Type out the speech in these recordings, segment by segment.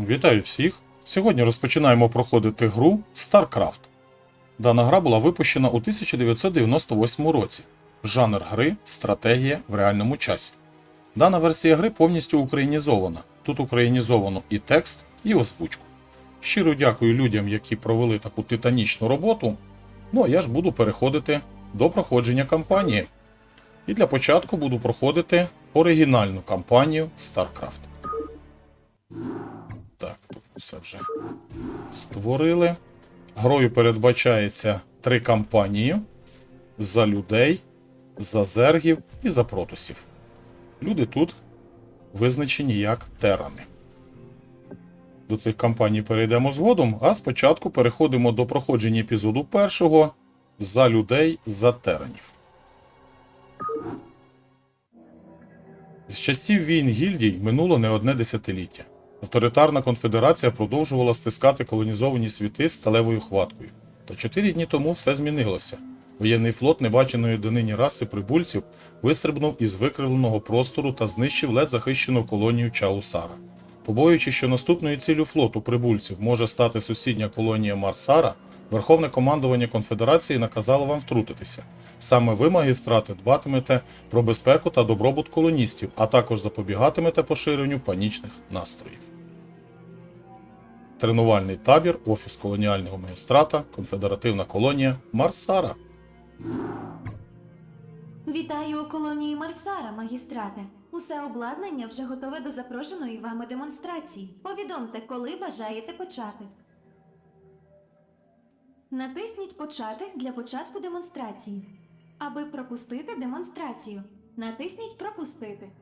Вітаю всіх! Сьогодні розпочинаємо проходити гру StarCraft. Дана гра була випущена у 1998 році. Жанр гри стратегія в реальному часі. Дана версія гри повністю українізована. Тут українізовано і текст, і озвучку. Щиро дякую людям, які провели таку титанічну роботу. Ну а я ж буду переходити до проходження кампанії. І для початку буду проходити оригінальну кампанію StarCraft. Все вже створили. Грою передбачається три кампанії: за людей, за зергів і за протусів. Люди тут визначені як терани. До цих кампаній перейдемо згодом, а спочатку переходимо до проходження епізоду першого за людей, за теранів. З часів війн гільдій минуло не одне десятиліття. Авторитарна конфедерація продовжувала стискати колонізовані світи сталевою хваткою. Та чотири дні тому все змінилося. Воєнний флот небаченої донині раси прибульців вистрибнув із викривленого простору та знищив ледь захищену колонію Чаусара. Побоюючи, що наступною ціллю флоту прибульців може стати сусідня колонія Марсара, Верховне командування Конфедерації наказало вам втрутитися. Саме ви, магістрати, дбатимете про безпеку та добробут колоністів, а також запобігатимете поширенню панічних настроїв. Тренувальний табір, офіс колоніального магістрата, конфедеративна колонія Марсара. Вітаю у колонії Марсара, магістрате. Усе обладнання вже готове до запрошеної вами демонстрації. Повідомте, коли бажаєте почати. Натисніть Почати для початку демонстрації. Аби пропустити демонстрацію, натисніть Пропустити.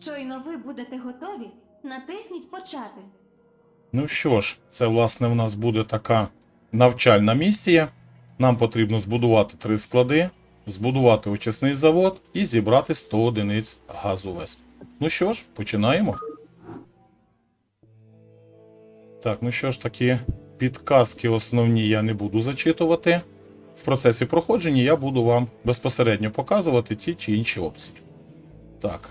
Щойно ви будете готові, натисніть Почати. Ну що ж, це власне в нас буде така навчальна місія. Нам потрібно збудувати три склади, збудувати очисний завод і зібрати 100 одиниць газу ВЕСП. Ну що ж, починаємо. Так, ну що ж, такі підказки основні я не буду зачитувати. В процесі проходження я буду вам безпосередньо показувати ті чи інші опції. Так,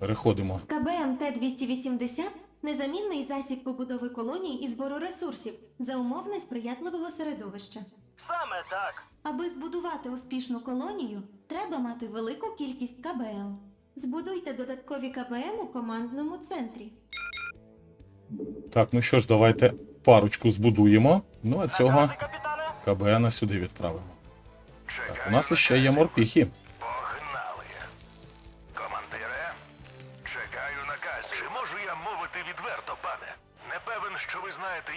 переходимо. КБМ Т-280 – незамінний засіб побудови колоній і збору ресурсів за умов несприятливого середовища. Саме так. Аби збудувати успішну колонію, треба мати велику кількість КБМ. Збудуйте додаткові КБМ у командному центрі. Так, ну що ж, давайте парочку збудуємо. Ну а цього Накази, капітане. КБН сюди відправимо. Так, у нас іще є морпіхи.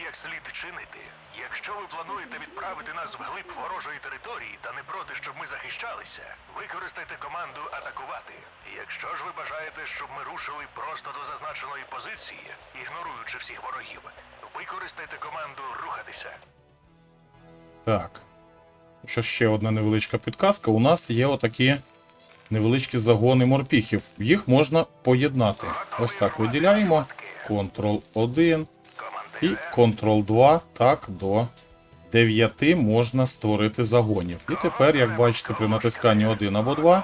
Як слід чинити. Якщо ви плануєте відправити нас вглиб ворожої території та не проти, щоб ми захищалися, використайте команду атакувати. Якщо ж ви бажаєте, щоб ми рушили просто до зазначеної позиції, ігноруючи всіх ворогів, використайте команду рухатися. Так. Що ще одна невеличка підказка. У нас є отакі невеличкі загони морпіхів. Їх можна поєднати. Ось так виділяємо. Ctrl-1 і Ctrl-2. Так, до 9 можна створити загонів. І тепер, як бачите, при натисканні 1 або 2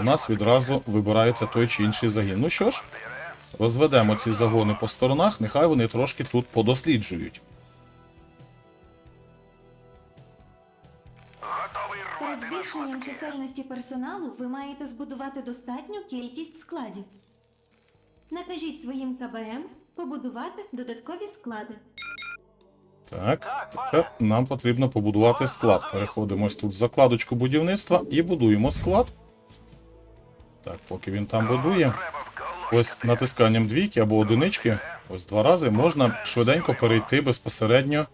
у нас відразу вибирається той чи інший загін. Ну що ж, розведемо ці загони по сторонах, нехай вони трошки тут подосліджують. Перед збільшенням чисельності персоналу ви маєте збудувати достатню кількість складів. Накажіть своїм КБМ побудувати додаткові склади. Так, тепер нам потрібно побудувати склад. Переходимо ось тут в закладочку будівництва і будуємо склад. Так, поки він там будує. Ось натисканням двійки або одинички, ось два рази можна швиденько перейти безпосередньо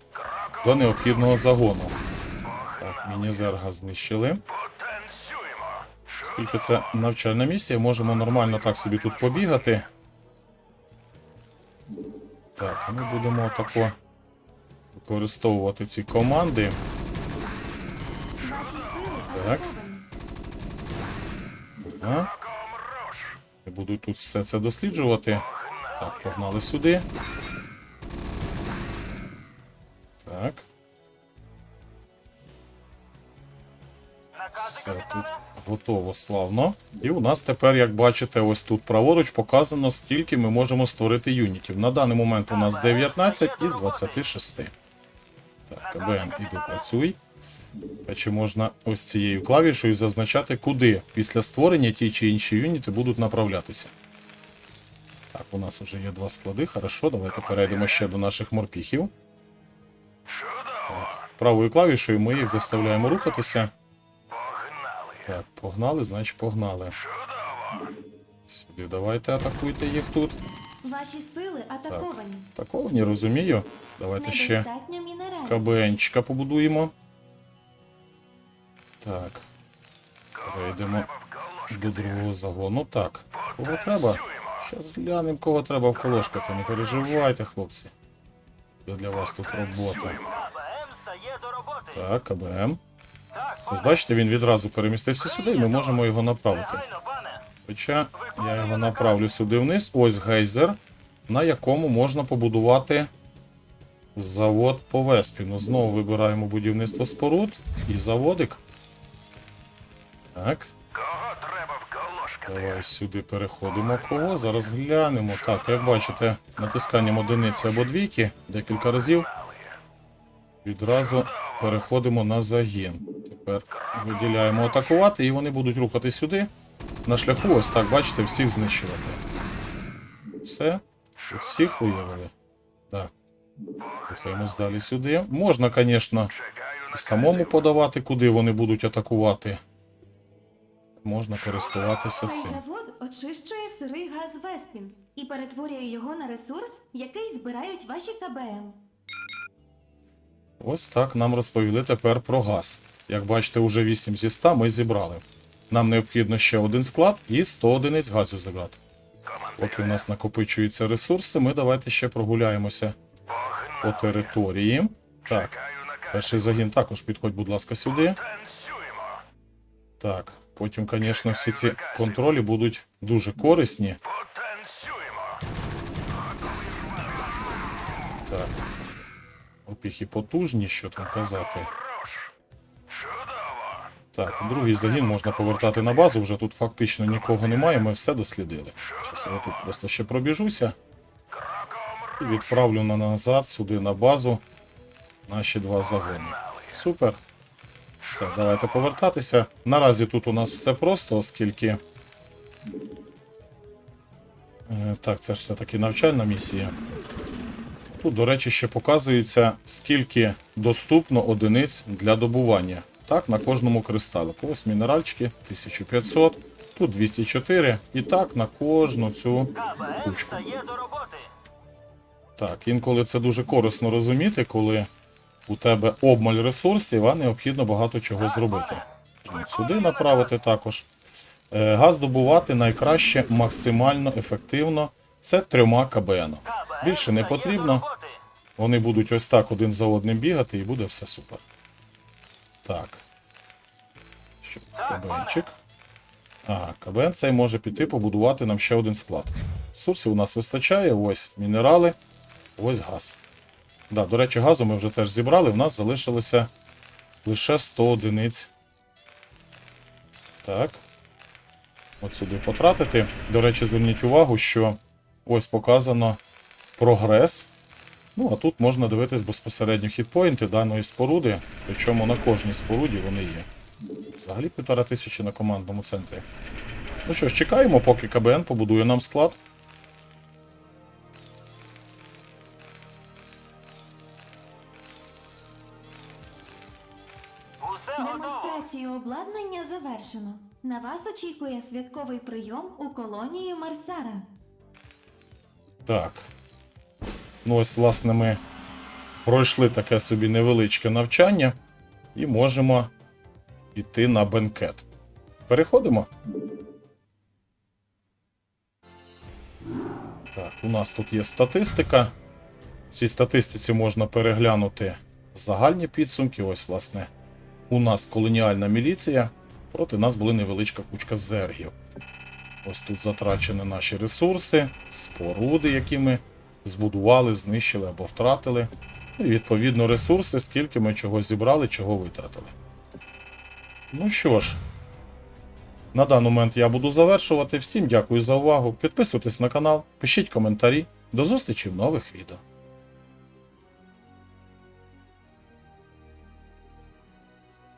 до необхідного загону. Так, міні-зерга знищили. Оскільки це навчальна місія, можемо нормально так собі тут побігати. Так, ми будемо тако використовувати ці команди. Так. атаковані. Я буду тут все це досліджувати. Так, погнали сюди. Так. Все, тут готово славно. І у нас тепер, як бачите, ось тут праворуч показано, скільки ми можемо створити юнітів. На даний момент у нас 19 із 26. Так, КБМ, іди працюй. Чи можна ось цією клавішою зазначати, куди після створення ті чи інші юніти будуть направлятися. Так, у нас вже є два склади. Хорошо, давайте перейдемо ще до наших морпіхів. Чудово! Правою клавішою ми їх заставляємо рухатися. Так, погнали, значить погнали. Сюди давайте атакуйте їх тут. Ваші сили атаковані. Такого не розумію. Давайте ще. КБНчика побудуємо. Так, перейдемо до другого загону. Так, кого треба? Щас глянемо, кого треба вколошкати. Не переживайте, хлопці. Для вас тут робота. Так, КБМ. Ось бачите, він відразу перемістився сюди, і ми можемо його направити. Хоча я його направлю сюди вниз. Ось гейзер, на якому можна побудувати завод по Веспіну. Знову вибираємо будівництво споруд і заводик. Так, давай сюди переходимо. Кого? Зараз глянемо. Так, як бачите, натисканням одиниці або двійки декілька разів. Відразу переходимо на загін. Тепер виділяємо атакувати, і вони будуть рухати сюди. На шляху, ось так, бачите, всіх знищувати. Все. Всіх виявили. Так. Рухаємось далі сюди. Можна, звісно, самому подавати, куди вони будуть атакувати. Можна користуватися цим. завод очищує сирий газ Веспін і перетворює його на ресурс, який збирають ваші КБМ. Ось так нам розповіли тепер про газ. Як бачите, уже 8 зі 100 ми зібрали. Нам необхідно ще один склад і 100 одиниць газу забрати. Поки у нас накопичуються ресурси, ми давайте ще прогуляємося по території. Так, перший загін також підходь, будь ласка, сюди. Так, потім, звісно, всі ці контролі будуть дуже корисні. Так. Опіхи потужні, що там казати. Так, другий загін можна повертати на базу. Вже тут фактично нікого немає, ми все дослідили. Зараз я тут просто ще пробіжуся і відправлю на назад сюди на базу наші два загони. Супер. Все, давайте повертатися. Наразі тут у нас все просто, оскільки. Е, Так, це ж все-таки навчальна місія. Тут, до речі, ще показується, скільки доступно одиниць для добування. Так, на кожному кристалику. Ось мінеральчики 1500, тут 204. І так на кожну цю кучку. Так, інколи це дуже корисно розуміти, коли у тебе обмаль ресурсів, а необхідно багато чого зробити. Сюди направити також. Е, Газ добувати найкраще максимально ефективно. Це трьома КБН. Більше не потрібно. Вони будуть ось так один за одним бігати, і буде все супер. Так. Що це КБНчик? Ага, КБН цей може піти побудувати нам ще один склад. Ресурсів у нас вистачає, ось мінерали, ось газ. Да, до речі, газу ми вже теж зібрали, у нас залишилося лише 100 одиниць. Так. От сюди потратити. До речі, зверніть увагу, що ось показано прогрес. Ну, а тут можна дивитись безпосередньо хітпоінти даної споруди, причому на кожній споруді вони є. Взагалі півтора тисячі на командному центрі. Ну що ж, чекаємо, поки КБН побудує нам склад. Демонстрацію обладнання завершено. На вас очікує святковий прийом у колонії Марсара. Так. Ну, ось, власне, ми пройшли таке собі невеличке навчання і можемо йти на бенкет. Переходимо. Так, у нас тут є статистика. В цій статистиці можна переглянути загальні підсумки. Ось, власне, у нас колоніальна міліція. Проти нас були невеличка кучка зергів. Ось тут затрачені наші ресурси, споруди, які ми збудували, знищили або втратили. І відповідно ресурси, скільки ми чого зібрали, чого витратили. Ну що ж, на даний момент я буду завершувати. Всім дякую за увагу. Підписуйтесь на канал, пишіть коментарі. До зустрічі в нових відео.